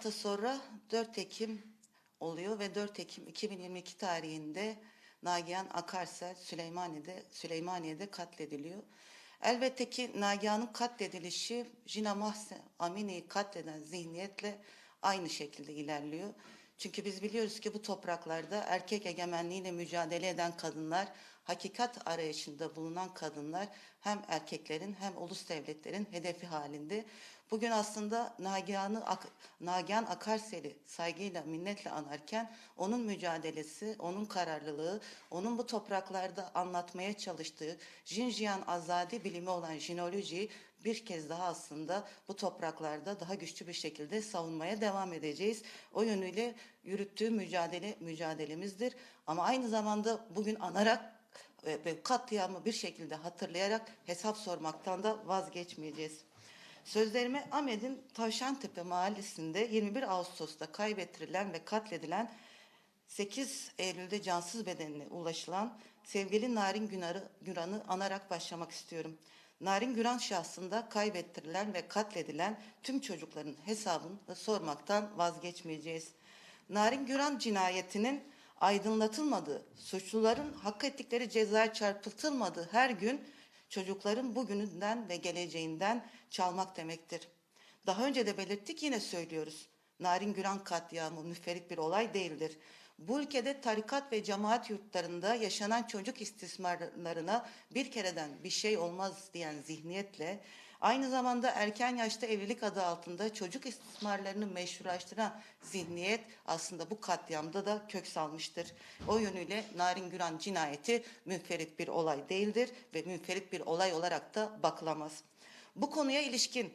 hafta sonra 4 Ekim oluyor ve 4 Ekim 2022 tarihinde Nagihan Akarsel Süleymaniye'de, Süleymaniye'de katlediliyor. Elbette ki Nagihan'ın katledilişi Jina Mahsen Amini'yi katleden zihniyetle aynı şekilde ilerliyor. Çünkü biz biliyoruz ki bu topraklarda erkek egemenliğiyle mücadele eden kadınlar, hakikat arayışında bulunan kadınlar hem erkeklerin hem ulus devletlerin hedefi halinde. Bugün aslında Nagihan'ı Ak- Nagihan Akarsel'i saygıyla, minnetle anarken onun mücadelesi, onun kararlılığı, onun bu topraklarda anlatmaya çalıştığı Jinjiyan Azadi bilimi olan jinolojiyi bir kez daha aslında bu topraklarda daha güçlü bir şekilde savunmaya devam edeceğiz. O yönüyle yürüttüğü mücadele mücadelemizdir. Ama aynı zamanda bugün anarak ve katliamı bir şekilde hatırlayarak hesap sormaktan da vazgeçmeyeceğiz. Sözlerime Ahmet'in Tavşantepe mahallesinde 21 Ağustos'ta kaybettirilen ve katledilen 8 Eylül'de cansız bedenine ulaşılan sevgili Narin Günar'ı, Güran'ı anarak başlamak istiyorum. Narin Güran şahsında kaybettirilen ve katledilen tüm çocukların hesabını sormaktan vazgeçmeyeceğiz. Narin Güran cinayetinin aydınlatılmadığı, suçluların hak ettikleri cezaya çarpıtılmadığı her gün çocukların bugününden ve geleceğinden çalmak demektir. Daha önce de belirttik yine söylüyoruz. Narin Güran katliamı müferit bir olay değildir. Bu ülkede tarikat ve cemaat yurtlarında yaşanan çocuk istismarlarına bir kereden bir şey olmaz diyen zihniyetle aynı zamanda erken yaşta evlilik adı altında çocuk istismarlarını meşrulaştıran zihniyet aslında bu katliamda da kök salmıştır. O yönüyle Narin Güran cinayeti münferit bir olay değildir ve münferit bir olay olarak da bakılamaz. Bu konuya ilişkin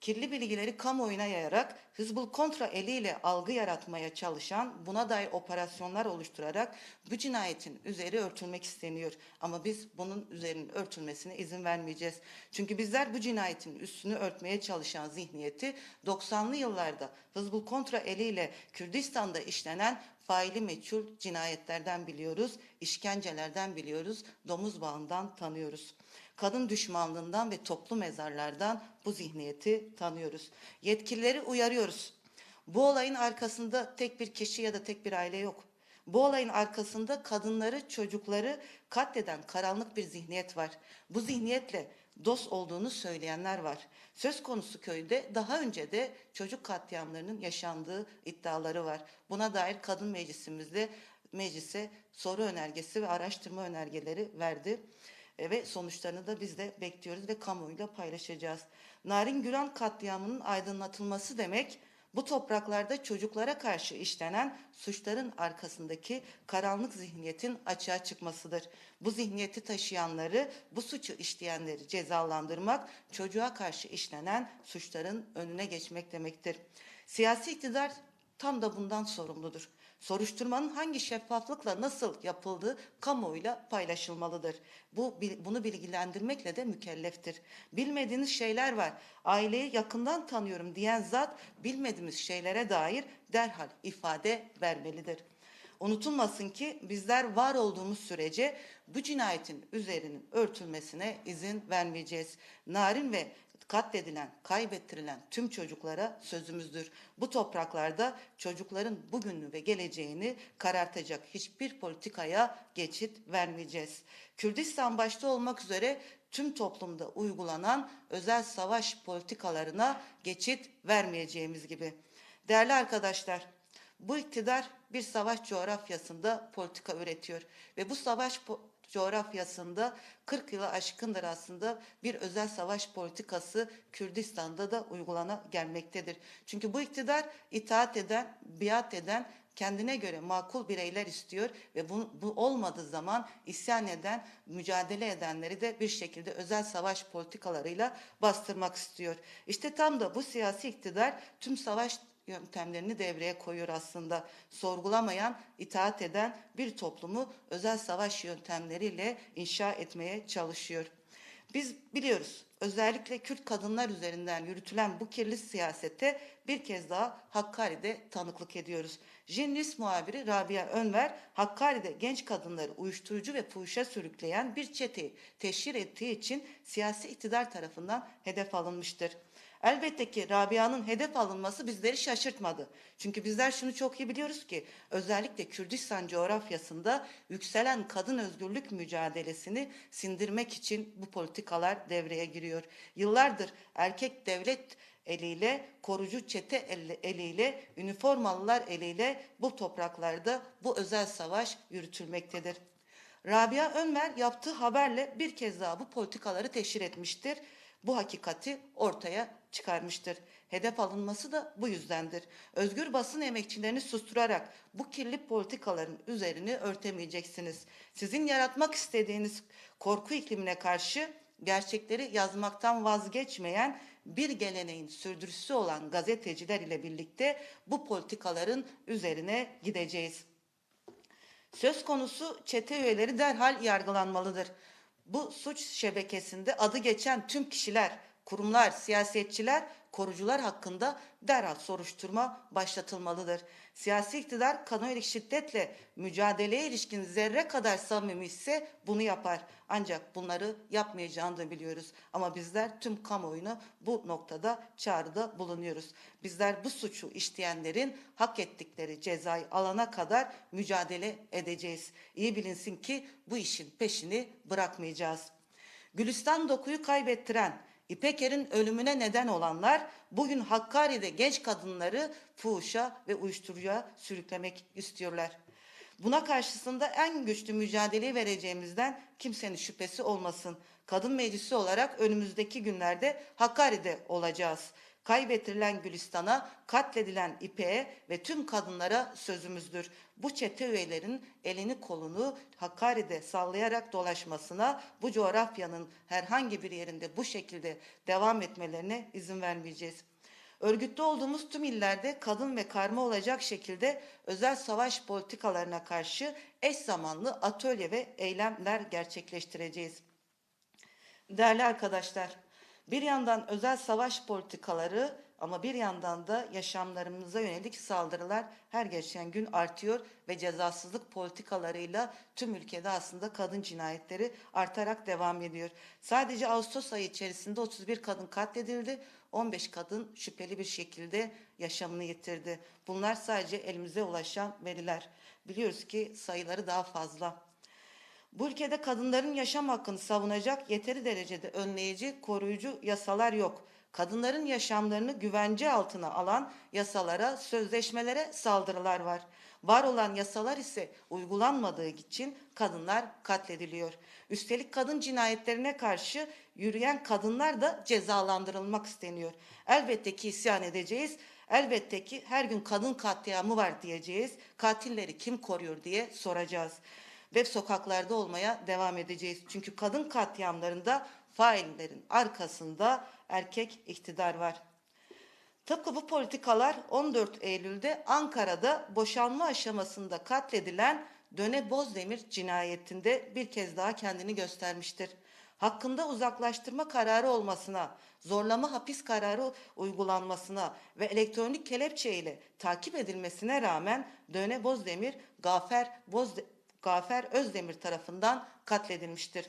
kirli bilgileri kamuoyuna yayarak Hizbul Kontra eliyle algı yaratmaya çalışan buna dair operasyonlar oluşturarak bu cinayetin üzeri örtülmek isteniyor. Ama biz bunun üzerinin örtülmesine izin vermeyeceğiz. Çünkü bizler bu cinayetin üstünü örtmeye çalışan zihniyeti 90'lı yıllarda Hizbul Kontra eliyle Kürdistan'da işlenen faili meçhul cinayetlerden biliyoruz, işkencelerden biliyoruz, domuz bağından tanıyoruz kadın düşmanlığından ve toplu mezarlardan bu zihniyeti tanıyoruz. Yetkilileri uyarıyoruz. Bu olayın arkasında tek bir kişi ya da tek bir aile yok. Bu olayın arkasında kadınları, çocukları katleden karanlık bir zihniyet var. Bu zihniyetle dost olduğunu söyleyenler var. Söz konusu köyde daha önce de çocuk katliamlarının yaşandığı iddiaları var. Buna dair kadın meclisimizde meclise soru önergesi ve araştırma önergeleri verdi. Ve sonuçlarını da biz de bekliyoruz ve kamuoyuyla paylaşacağız. Narin Güran katliamının aydınlatılması demek bu topraklarda çocuklara karşı işlenen suçların arkasındaki karanlık zihniyetin açığa çıkmasıdır. Bu zihniyeti taşıyanları, bu suçu işleyenleri cezalandırmak, çocuğa karşı işlenen suçların önüne geçmek demektir. Siyasi iktidar tam da bundan sorumludur. Soruşturmanın hangi şeffaflıkla nasıl yapıldığı kamuoyuyla paylaşılmalıdır. Bu bunu bilgilendirmekle de mükelleftir. Bilmediğiniz şeyler var. Aileyi yakından tanıyorum diyen zat bilmediğimiz şeylere dair derhal ifade vermelidir. Unutulmasın ki bizler var olduğumuz sürece bu cinayetin üzerinin örtülmesine izin vermeyeceğiz. Narin ve katledilen, kaybettirilen tüm çocuklara sözümüzdür. Bu topraklarda çocukların bugününü ve geleceğini karartacak hiçbir politikaya geçit vermeyeceğiz. Kürdistan başta olmak üzere tüm toplumda uygulanan özel savaş politikalarına geçit vermeyeceğimiz gibi. Değerli arkadaşlar, bu iktidar bir savaş coğrafyasında politika üretiyor ve bu savaş coğrafyasında 40 yılı aşkındır aslında bir özel savaş politikası Kürdistan'da da uygulana gelmektedir. Çünkü bu iktidar itaat eden, biat eden, kendine göre makul bireyler istiyor ve bu, bu olmadığı zaman isyan eden, mücadele edenleri de bir şekilde özel savaş politikalarıyla bastırmak istiyor. İşte tam da bu siyasi iktidar tüm savaş yöntemlerini devreye koyuyor aslında. Sorgulamayan, itaat eden bir toplumu özel savaş yöntemleriyle inşa etmeye çalışıyor. Biz biliyoruz özellikle Kürt kadınlar üzerinden yürütülen bu kirli siyasete bir kez daha Hakkari'de tanıklık ediyoruz. Jinlis muhabiri Rabia Önver, Hakkari'de genç kadınları uyuşturucu ve fuhuşa sürükleyen bir çeteyi teşhir ettiği için siyasi iktidar tarafından hedef alınmıştır. Elbette ki Rabia'nın hedef alınması bizleri şaşırtmadı. Çünkü bizler şunu çok iyi biliyoruz ki özellikle Kürdistan coğrafyasında yükselen kadın özgürlük mücadelesini sindirmek için bu politikalar devreye giriyor. Yıllardır erkek devlet eliyle, korucu çete el- eliyle, üniformalılar eliyle bu topraklarda bu özel savaş yürütülmektedir. Rabia Önver yaptığı haberle bir kez daha bu politikaları teşhir etmiştir. Bu hakikati ortaya çıkarmıştır. Hedef alınması da bu yüzdendir. Özgür basın emekçilerini susturarak bu kirli politikaların üzerini örtemeyeceksiniz. Sizin yaratmak istediğiniz korku iklimine karşı gerçekleri yazmaktan vazgeçmeyen bir geleneğin sürdürüsü olan gazeteciler ile birlikte bu politikaların üzerine gideceğiz. Söz konusu çete üyeleri derhal yargılanmalıdır. Bu suç şebekesinde adı geçen tüm kişiler, kurumlar, siyasetçiler, korucular hakkında derhal soruşturma başlatılmalıdır. Siyasi iktidar kanonik şiddetle mücadeleye ilişkin zerre kadar samimi bunu yapar. Ancak bunları yapmayacağını da biliyoruz. Ama bizler tüm kamuoyuna bu noktada çağrıda bulunuyoruz. Bizler bu suçu işleyenlerin hak ettikleri cezayı alana kadar mücadele edeceğiz. İyi bilinsin ki bu işin peşini bırakmayacağız. Gülistan dokuyu kaybettiren, İpeker'in ölümüne neden olanlar bugün Hakkari'de genç kadınları fuhuşa ve uyuşturucuya sürüklemek istiyorlar. Buna karşısında en güçlü mücadeleyi vereceğimizden kimsenin şüphesi olmasın. Kadın meclisi olarak önümüzdeki günlerde Hakkari'de olacağız. Kaybetirilen Gülistan'a, katledilen İpek'e ve tüm kadınlara sözümüzdür. Bu çete üyelerinin elini kolunu Hakkari'de sallayarak dolaşmasına, bu coğrafyanın herhangi bir yerinde bu şekilde devam etmelerine izin vermeyeceğiz. Örgütlü olduğumuz tüm illerde kadın ve karma olacak şekilde özel savaş politikalarına karşı eş zamanlı atölye ve eylemler gerçekleştireceğiz. Değerli arkadaşlar, bir yandan özel savaş politikaları ama bir yandan da yaşamlarımıza yönelik saldırılar her geçen gün artıyor ve cezasızlık politikalarıyla tüm ülkede aslında kadın cinayetleri artarak devam ediyor. Sadece Ağustos ayı içerisinde 31 kadın katledildi, 15 kadın şüpheli bir şekilde yaşamını yitirdi. Bunlar sadece elimize ulaşan veriler. Biliyoruz ki sayıları daha fazla. Bu ülkede kadınların yaşam hakkını savunacak yeteri derecede önleyici, koruyucu yasalar yok. Kadınların yaşamlarını güvence altına alan yasalara, sözleşmelere saldırılar var. Var olan yasalar ise uygulanmadığı için kadınlar katlediliyor. Üstelik kadın cinayetlerine karşı yürüyen kadınlar da cezalandırılmak isteniyor. Elbette ki isyan edeceğiz. Elbette ki her gün kadın katliamı var diyeceğiz. Katilleri kim koruyor diye soracağız ve sokaklarda olmaya devam edeceğiz. Çünkü kadın katliamlarında faillerin arkasında erkek iktidar var. Tıpkı bu politikalar 14 Eylül'de Ankara'da boşanma aşamasında katledilen Döne Bozdemir cinayetinde bir kez daha kendini göstermiştir. Hakkında uzaklaştırma kararı olmasına, zorlama hapis kararı uygulanmasına ve elektronik kelepçe ile takip edilmesine rağmen Döne Bozdemir, Gafer Bozdemir Gafer Özdemir tarafından katledilmiştir.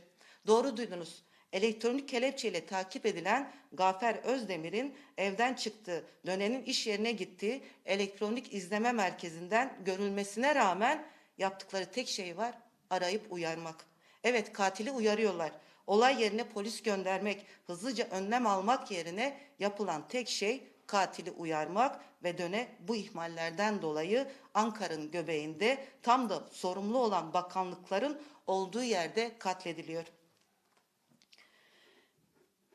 Doğru duydunuz. Elektronik kelepçeyle takip edilen Gafer Özdemir'in evden çıktığı, dönenin iş yerine gittiği elektronik izleme merkezinden görülmesine rağmen yaptıkları tek şey var, arayıp uyarmak. Evet katili uyarıyorlar. Olay yerine polis göndermek, hızlıca önlem almak yerine yapılan tek şey katili uyarmak ve döne bu ihmallerden dolayı Ankara'nın göbeğinde tam da sorumlu olan bakanlıkların olduğu yerde katlediliyor.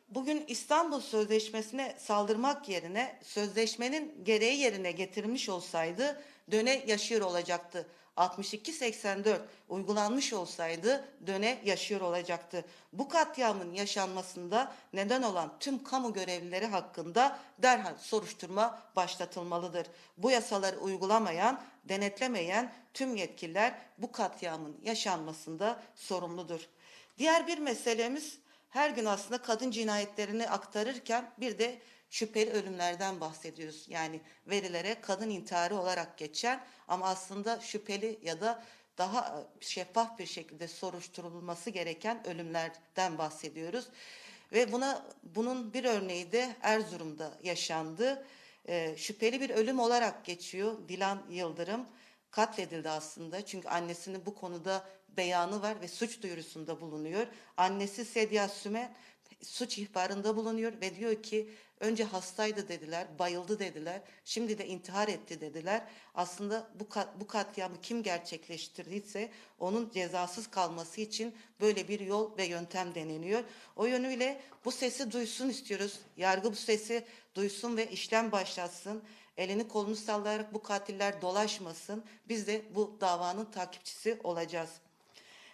Bugün İstanbul Sözleşmesi'ne saldırmak yerine sözleşmenin gereği yerine getirilmiş olsaydı döne yaşıyor olacaktı. 62-84 uygulanmış olsaydı döne yaşıyor olacaktı. Bu katliamın yaşanmasında neden olan tüm kamu görevlileri hakkında derhal soruşturma başlatılmalıdır. Bu yasaları uygulamayan, denetlemeyen tüm yetkililer bu katliamın yaşanmasında sorumludur. Diğer bir meselemiz her gün aslında kadın cinayetlerini aktarırken bir de şüpheli ölümlerden bahsediyoruz. Yani verilere kadın intiharı olarak geçen ama aslında şüpheli ya da daha şeffaf bir şekilde soruşturulması gereken ölümlerden bahsediyoruz. Ve buna bunun bir örneği de Erzurum'da yaşandı. Ee, şüpheli bir ölüm olarak geçiyor. Dilan Yıldırım katledildi aslında. Çünkü annesinin bu konuda beyanı var ve suç duyurusunda bulunuyor. Annesi Sedya Sümen suç ihbarında bulunuyor ve diyor ki önce hastaydı dediler, bayıldı dediler, şimdi de intihar etti dediler. Aslında bu kat, bu katliamı kim gerçekleştirdiyse onun cezasız kalması için böyle bir yol ve yöntem deneniyor. O yönüyle bu sesi duysun istiyoruz. Yargı bu sesi duysun ve işlem başlatsın. Elini kolunu sallayarak bu katiller dolaşmasın. Biz de bu davanın takipçisi olacağız.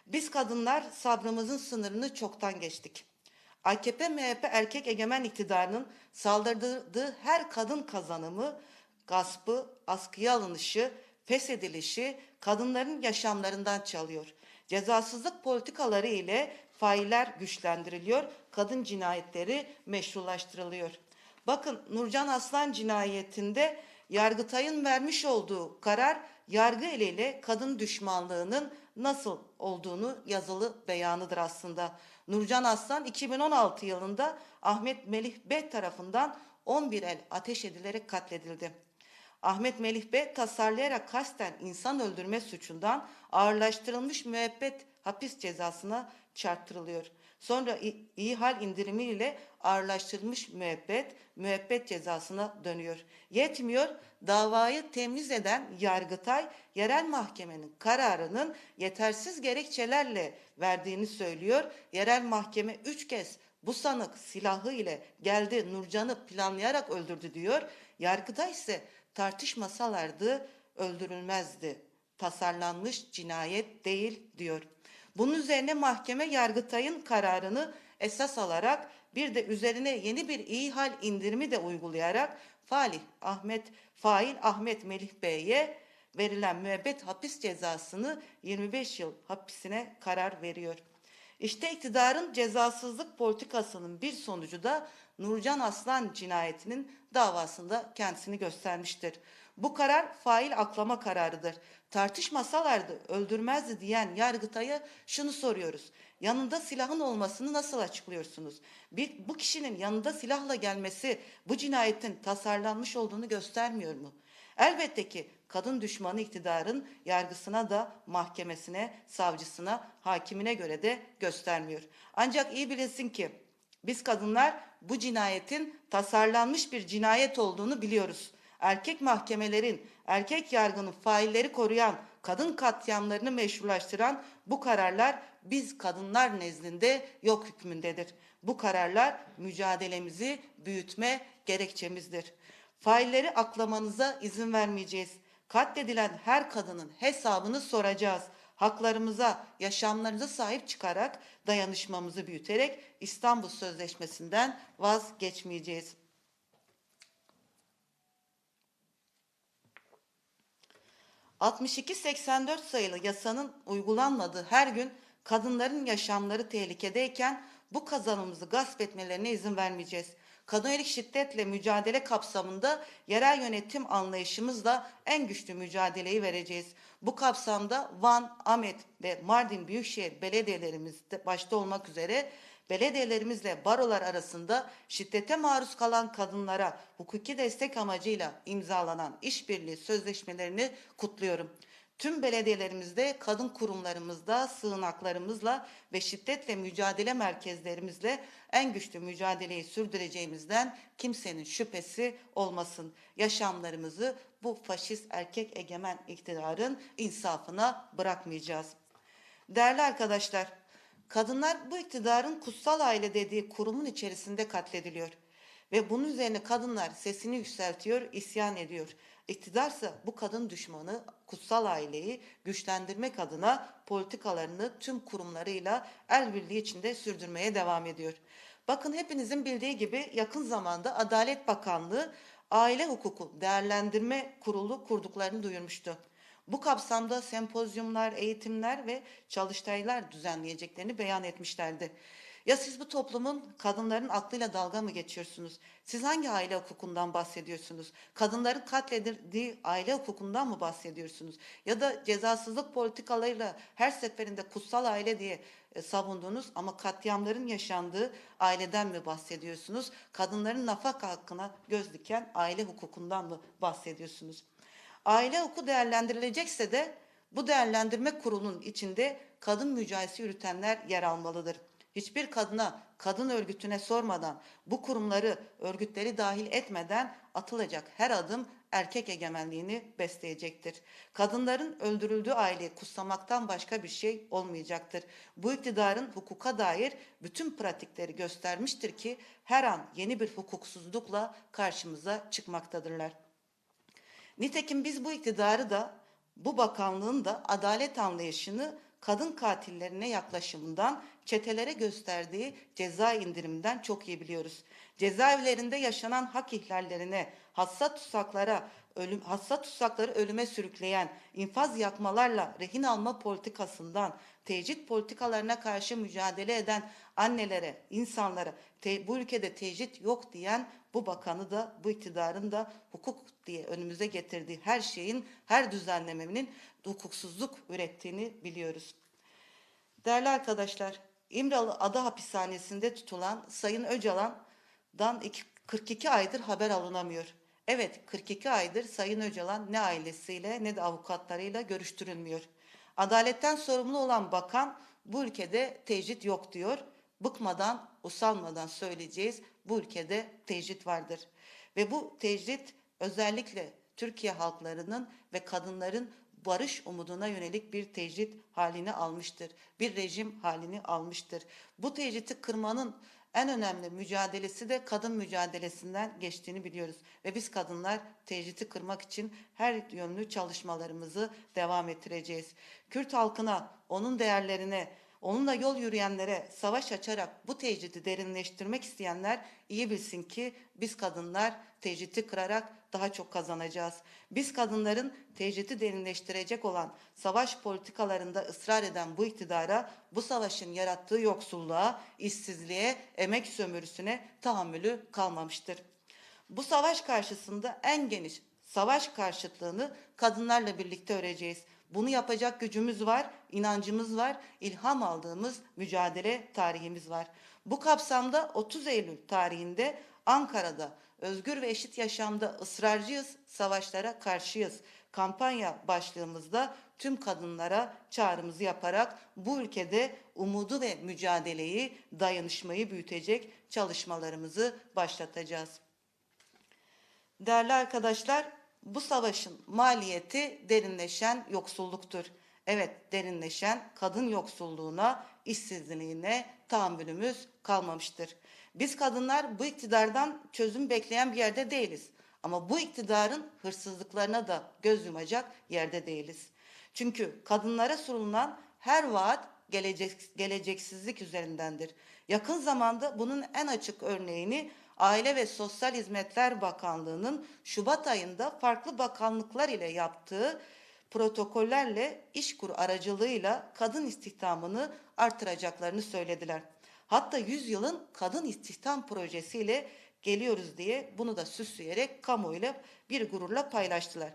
Biz kadınlar sabrımızın sınırını çoktan geçtik. AKP MHP erkek egemen iktidarının saldırdığı her kadın kazanımı, gaspı, askıya alınışı, feshedilişi kadınların yaşamlarından çalıyor. Cezasızlık politikaları ile failler güçlendiriliyor, kadın cinayetleri meşrulaştırılıyor. Bakın Nurcan Aslan cinayetinde Yargıtay'ın vermiş olduğu karar yargı eliyle kadın düşmanlığının nasıl olduğunu yazılı beyanıdır aslında. Nurcan Aslan 2016 yılında Ahmet Melih Bey tarafından 11 el ateş edilerek katledildi. Ahmet Melih Bey tasarlayarak kasten insan öldürme suçundan ağırlaştırılmış müebbet hapis cezasına çarptırılıyor. Sonra iyi hal indirimiyle ağırlaştırılmış müebbet, müebbet cezasına dönüyor. Yetmiyor, davayı temiz eden Yargıtay, yerel mahkemenin kararının yetersiz gerekçelerle verdiğini söylüyor. Yerel mahkeme üç kez bu sanık silahı ile geldi Nurcan'ı planlayarak öldürdü diyor. Yargıtay ise tartışmasalardı öldürülmezdi. Tasarlanmış cinayet değil diyor. Bunun üzerine mahkeme Yargıtay'ın kararını esas alarak bir de üzerine yeni bir iyi hal indirimi de uygulayarak Falih Ahmet fail Ahmet Melih Bey'e verilen müebbet hapis cezasını 25 yıl hapisine karar veriyor. İşte iktidarın cezasızlık politikasının bir sonucu da Nurcan Aslan cinayetinin davasında kendisini göstermiştir. Bu karar fail aklama kararıdır. Tartışmasalardı öldürmezdi diyen Yargıtay'a şunu soruyoruz. Yanında silahın olmasını nasıl açıklıyorsunuz? Bir, bu kişinin yanında silahla gelmesi bu cinayetin tasarlanmış olduğunu göstermiyor mu? Elbette ki kadın düşmanı iktidarın yargısına da mahkemesine, savcısına, hakimine göre de göstermiyor. Ancak iyi bilesin ki biz kadınlar bu cinayetin tasarlanmış bir cinayet olduğunu biliyoruz. Erkek mahkemelerin, erkek yargının failleri koruyan, kadın katliamlarını meşrulaştıran bu kararlar biz kadınlar nezdinde yok hükmündedir. Bu kararlar mücadelemizi büyütme gerekçemizdir. Failleri aklamanıza izin vermeyeceğiz. Katledilen her kadının hesabını soracağız. Haklarımıza, yaşamlarımıza sahip çıkarak dayanışmamızı büyüterek İstanbul Sözleşmesi'nden vazgeçmeyeceğiz. ...62-84 sayılı yasanın uygulanmadığı her gün kadınların yaşamları tehlikedeyken bu kazanımızı gasp etmelerine izin vermeyeceğiz. Kadın yönelik şiddetle mücadele kapsamında yerel yönetim anlayışımızla en güçlü mücadeleyi vereceğiz. Bu kapsamda Van, Ahmet ve Mardin Büyükşehir belediyelerimiz başta olmak üzere belediyelerimizle barolar arasında şiddete maruz kalan kadınlara hukuki destek amacıyla imzalanan işbirliği sözleşmelerini kutluyorum. Tüm belediyelerimizde, kadın kurumlarımızda, sığınaklarımızla ve şiddetle mücadele merkezlerimizle en güçlü mücadeleyi sürdüreceğimizden kimsenin şüphesi olmasın. Yaşamlarımızı bu faşist erkek egemen iktidarın insafına bırakmayacağız. Değerli arkadaşlar, kadınlar bu iktidarın kutsal aile dediği kurumun içerisinde katlediliyor. Ve bunun üzerine kadınlar sesini yükseltiyor, isyan ediyor. İktidarsa bu kadın düşmanı kutsal aileyi güçlendirmek adına politikalarını tüm kurumlarıyla el birliği içinde sürdürmeye devam ediyor. Bakın hepinizin bildiği gibi yakın zamanda Adalet Bakanlığı aile hukuku değerlendirme kurulu kurduklarını duyurmuştu. Bu kapsamda sempozyumlar, eğitimler ve çalıştaylar düzenleyeceklerini beyan etmişlerdi. Ya siz bu toplumun kadınların aklıyla dalga mı geçiyorsunuz? Siz hangi aile hukukundan bahsediyorsunuz? Kadınların katledildiği aile hukukundan mı bahsediyorsunuz? Ya da cezasızlık politikalarıyla her seferinde kutsal aile diye e, savundunuz ama katliamların yaşandığı aileden mi bahsediyorsunuz? Kadınların nafaka hakkına göz diken aile hukukundan mı bahsediyorsunuz? Aile hukuku değerlendirilecekse de bu değerlendirme kurulunun içinde kadın mücadelesi yürütenler yer almalıdır. Hiçbir kadına, kadın örgütüne sormadan, bu kurumları, örgütleri dahil etmeden atılacak her adım erkek egemenliğini besleyecektir. Kadınların öldürüldüğü aileyi kutsamaktan başka bir şey olmayacaktır. Bu iktidarın hukuka dair bütün pratikleri göstermiştir ki her an yeni bir hukuksuzlukla karşımıza çıkmaktadırlar. Nitekim biz bu iktidarı da bu bakanlığın da adalet anlayışını kadın katillerine yaklaşımından çetelere gösterdiği ceza indiriminden çok iyi biliyoruz. Cezaevlerinde yaşanan hak ihlallerine, hassa tutsaklara, ölüm, hassa tutsakları ölüme sürükleyen infaz yakmalarla rehin alma politikasından tecrit politikalarına karşı mücadele eden annelere, insanlara te, bu ülkede tecrit yok diyen bu bakanı da bu iktidarın da hukuk diye önümüze getirdiği her şeyin, her düzenlemenin hukuksuzluk ürettiğini biliyoruz. Değerli arkadaşlar, İmralı Ada Hapishanesi'nde tutulan Sayın Öcalan'dan iki- 42 aydır haber alınamıyor. Evet, 42 aydır Sayın Öcalan ne ailesiyle ne de avukatlarıyla görüştürülmüyor. Adaletten sorumlu olan bakan bu ülkede tecrit yok diyor. Bıkmadan, usanmadan söyleyeceğiz bu ülkede tecrit vardır. Ve bu tecrit özellikle Türkiye halklarının ve kadınların barış umuduna yönelik bir tecrit halini almıştır. Bir rejim halini almıştır. Bu tecriti kırmanın en önemli mücadelesi de kadın mücadelesinden geçtiğini biliyoruz. Ve biz kadınlar tecriti kırmak için her yönlü çalışmalarımızı devam ettireceğiz. Kürt halkına, onun değerlerine, onunla yol yürüyenlere savaş açarak bu tecridi derinleştirmek isteyenler iyi bilsin ki biz kadınlar tecriti kırarak daha çok kazanacağız. Biz kadınların tecriti derinleştirecek olan savaş politikalarında ısrar eden bu iktidara bu savaşın yarattığı yoksulluğa, işsizliğe, emek sömürüsüne tahammülü kalmamıştır. Bu savaş karşısında en geniş savaş karşıtlığını kadınlarla birlikte öreceğiz. Bunu yapacak gücümüz var, inancımız var, ilham aldığımız mücadele tarihimiz var. Bu kapsamda 30 Eylül tarihinde Ankara'da özgür ve eşit yaşamda ısrarcıyız, savaşlara karşıyız. Kampanya başlığımızda tüm kadınlara çağrımızı yaparak bu ülkede umudu ve mücadeleyi, dayanışmayı büyütecek çalışmalarımızı başlatacağız. Değerli arkadaşlar, bu savaşın maliyeti derinleşen yoksulluktur. Evet, derinleşen kadın yoksulluğuna, işsizliğine tahammülümüz kalmamıştır. Biz kadınlar bu iktidardan çözüm bekleyen bir yerde değiliz. Ama bu iktidarın hırsızlıklarına da göz yumacak yerde değiliz. Çünkü kadınlara sunulan her vaat gelecek, geleceksizlik üzerindendir. Yakın zamanda bunun en açık örneğini Aile ve Sosyal Hizmetler Bakanlığı'nın Şubat ayında farklı bakanlıklar ile yaptığı protokollerle işkur aracılığıyla kadın istihdamını artıracaklarını söylediler. Hatta 100 yılın kadın istihdam projesiyle geliyoruz diye bunu da süsleyerek kamuoyuyla bir gururla paylaştılar.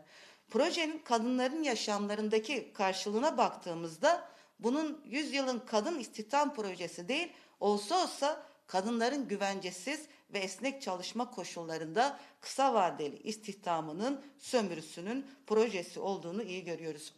Projenin kadınların yaşamlarındaki karşılığına baktığımızda bunun 100 yılın kadın istihdam projesi değil, olsa olsa kadınların güvencesiz ve esnek çalışma koşullarında kısa vadeli istihdamının sömürüsünün projesi olduğunu iyi görüyoruz.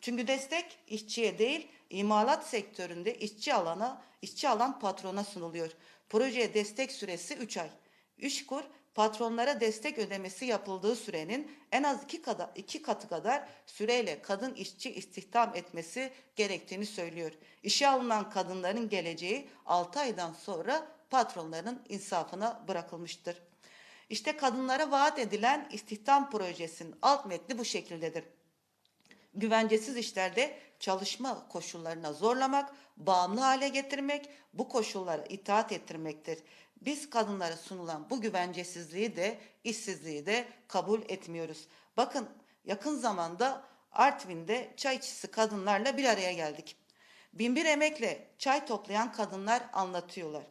Çünkü destek işçiye değil, imalat sektöründe işçi alana, işçi alan patrona sunuluyor. Projeye destek süresi 3 ay. İşkur patronlara destek ödemesi yapıldığı sürenin en az iki, kadar, iki katı kadar süreyle kadın işçi istihdam etmesi gerektiğini söylüyor. İşe alınan kadınların geleceği 6 aydan sonra patronların insafına bırakılmıştır. İşte kadınlara vaat edilen istihdam projesinin alt metni bu şekildedir güvencesiz işlerde çalışma koşullarına zorlamak, bağımlı hale getirmek, bu koşullara itaat ettirmektir. Biz kadınlara sunulan bu güvencesizliği de işsizliği de kabul etmiyoruz. Bakın yakın zamanda Artvin'de çay içisi kadınlarla bir araya geldik. Binbir emekle çay toplayan kadınlar anlatıyorlar.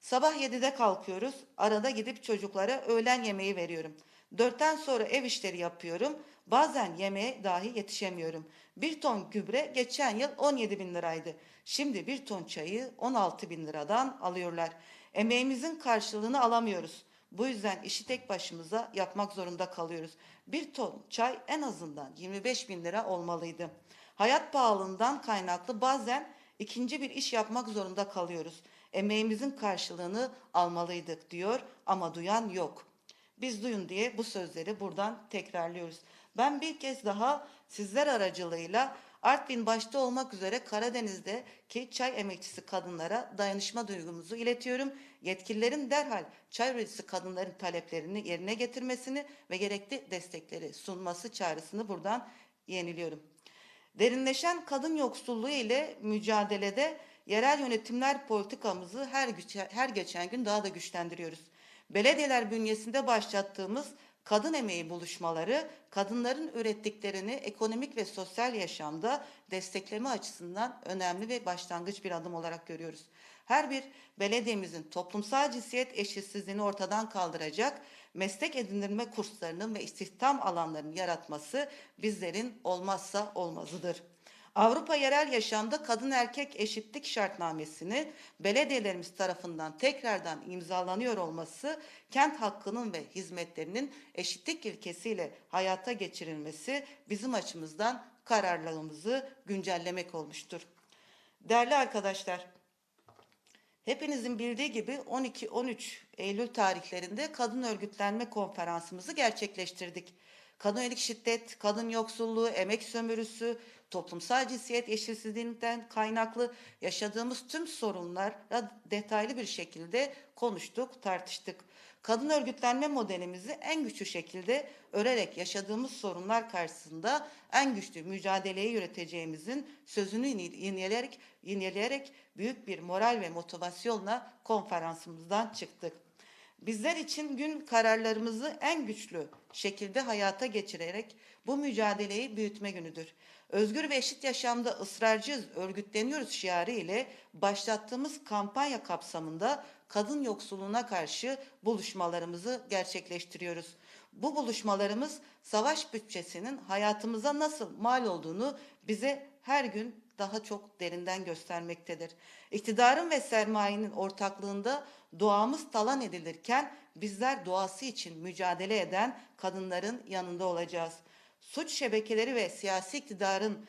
Sabah 7'de kalkıyoruz. Arada gidip çocuklara öğlen yemeği veriyorum. Dörtten sonra ev işleri yapıyorum. Bazen yemeğe dahi yetişemiyorum. Bir ton gübre geçen yıl 17 bin liraydı. Şimdi bir ton çayı 16 bin liradan alıyorlar. Emeğimizin karşılığını alamıyoruz. Bu yüzden işi tek başımıza yapmak zorunda kalıyoruz. Bir ton çay en azından 25 bin lira olmalıydı. Hayat pahalılığından kaynaklı bazen ikinci bir iş yapmak zorunda kalıyoruz. Emeğimizin karşılığını almalıydık diyor ama duyan yok. Biz duyun diye bu sözleri buradan tekrarlıyoruz. Ben bir kez daha sizler aracılığıyla Artvin başta olmak üzere Karadeniz'deki çay emekçisi kadınlara dayanışma duygumuzu iletiyorum. Yetkililerin derhal çay üreticisi kadınların taleplerini yerine getirmesini ve gerekli destekleri sunması çağrısını buradan yeniliyorum. Derinleşen kadın yoksulluğu ile mücadelede yerel yönetimler politikamızı her, güç, her geçen gün daha da güçlendiriyoruz. Belediyeler bünyesinde başlattığımız kadın emeği buluşmaları kadınların ürettiklerini ekonomik ve sosyal yaşamda destekleme açısından önemli ve başlangıç bir adım olarak görüyoruz. Her bir belediyemizin toplumsal cinsiyet eşitsizliğini ortadan kaldıracak meslek edindirme kurslarının ve istihdam alanlarının yaratması bizlerin olmazsa olmazıdır. Avrupa Yerel Yaşamda Kadın Erkek Eşitlik Şartnamesini belediyelerimiz tarafından tekrardan imzalanıyor olması kent hakkının ve hizmetlerinin eşitlik ilkesiyle hayata geçirilmesi bizim açımızdan kararlılığımızı güncellemek olmuştur. Değerli arkadaşlar, Hepinizin bildiği gibi 12-13 Eylül tarihlerinde kadın örgütlenme konferansımızı gerçekleştirdik. Kadın yönelik şiddet, kadın yoksulluğu, emek sömürüsü, toplumsal cinsiyet eşitsizliğinden kaynaklı yaşadığımız tüm sorunlara detaylı bir şekilde konuştuk, tartıştık. Kadın örgütlenme modelimizi en güçlü şekilde örerek yaşadığımız sorunlar karşısında en güçlü mücadeleyi yürüteceğimizin sözünü yineleyerek, yineleyerek büyük bir moral ve motivasyonla konferansımızdan çıktık. Bizler için gün kararlarımızı en güçlü şekilde hayata geçirerek bu mücadeleyi büyütme günüdür. Özgür ve eşit yaşamda ısrarcıyız, örgütleniyoruz şiarı ile başlattığımız kampanya kapsamında kadın yoksulluğuna karşı buluşmalarımızı gerçekleştiriyoruz. Bu buluşmalarımız savaş bütçesinin hayatımıza nasıl mal olduğunu bize her gün daha çok derinden göstermektedir. İktidarın ve sermayenin ortaklığında doğamız talan edilirken bizler doğası için mücadele eden kadınların yanında olacağız. Suç şebekeleri ve siyasi iktidarın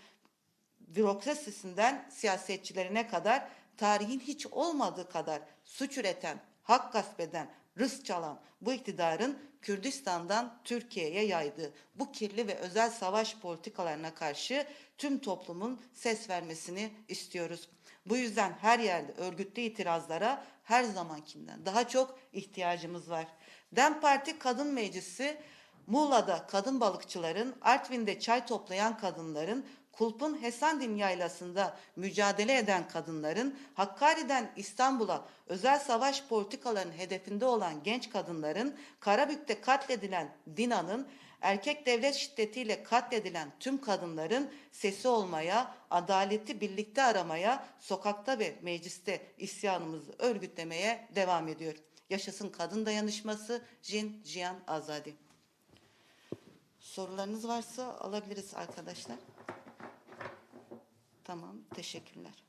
bürokrasisinden siyasetçilerine kadar tarihin hiç olmadığı kadar suç üreten, hak gasp eden, rızk çalan bu iktidarın Kürdistan'dan Türkiye'ye yaydığı bu kirli ve özel savaş politikalarına karşı tüm toplumun ses vermesini istiyoruz. Bu yüzden her yerde örgütlü itirazlara her zamankinden daha çok ihtiyacımız var. DEM Parti Kadın Meclisi Muğla'da kadın balıkçıların, Artvin'de çay toplayan kadınların, Kulp'un Hesandin yaylasında mücadele eden kadınların, Hakkari'den İstanbul'a özel savaş politikalarının hedefinde olan genç kadınların, Karabük'te katledilen Dina'nın, erkek devlet şiddetiyle katledilen tüm kadınların sesi olmaya, adaleti birlikte aramaya, sokakta ve mecliste isyanımızı örgütlemeye devam ediyor. Yaşasın kadın dayanışması, Jin Jian Azadi. Sorularınız varsa alabiliriz arkadaşlar. Tamam, teşekkürler.